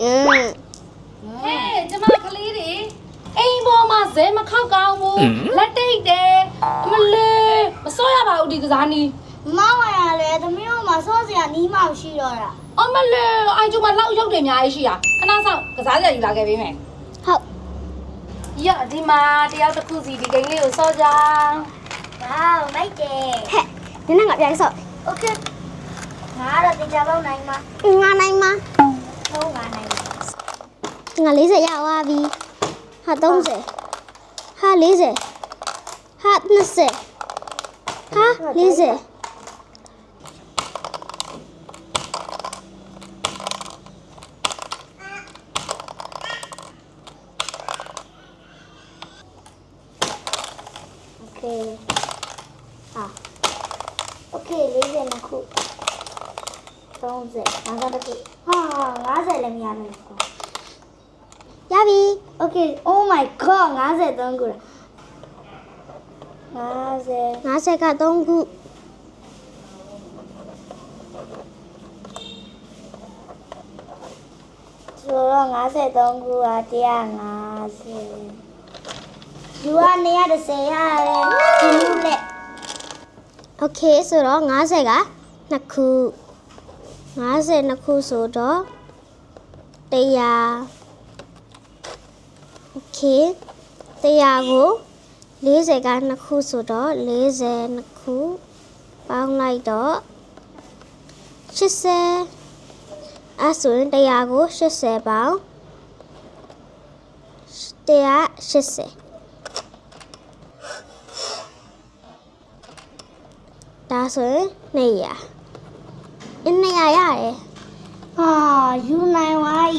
อืม ဟဲ့ကျမကလေးတွေအိမ်ပေါ်မှာဇဲမခောက်ကောင်းဘူးလက်တိတ်တယ်အမလေးမစောရပါဘူးဒီကစားနီး မောင်ရလဲသမီးတို့မှာစောစရာနီးမှမရှိတော့တာ အမလေးအိုင်ကျူမှာလောက်ရုပ်တွေအများကြီးရှိတာခဏဆောင်ကစားကြယူလာခဲ့ပေးမယ် ဟုတ် ရဒီမှာတယောက်တစ်ခုစီဒီကိန်းလေးကိုစောကြ ဝေါမိုက်တယ် ဟဲ့ဒီနေ့ငါပြန်ဆော့ โอเคငါတော့တင်ကြပေါက်နိုင်မှာ ငါနိုင်မှာ ဟုတ်ငါနိုင်မှာ ငါ40ရသွားပြီဟာ30ဟာ40ဟာ20ဟာ40 โอเคဟာโอเค40နှစ်ခု30 50တစ်ခုဟာ50လည်းမရနိုင်ဘူး ရ Okay oh my god 53ခုလား50 50က3ခုဆိုတော့53ခုက150လူက130ရတယ်ဒီလူနဲ့ Okay ဆိုတော့50က2ခု52ခုဆိုတော့100 k တရားကို40က2ခုဆိုတော့42ခုပေါင်းလိုက်တော့80အဆိုရင်တရားကို80ပေါင်း180ဒါဆိုရင်200အင်း200ရတယ်အာယူနိုင်ပါ E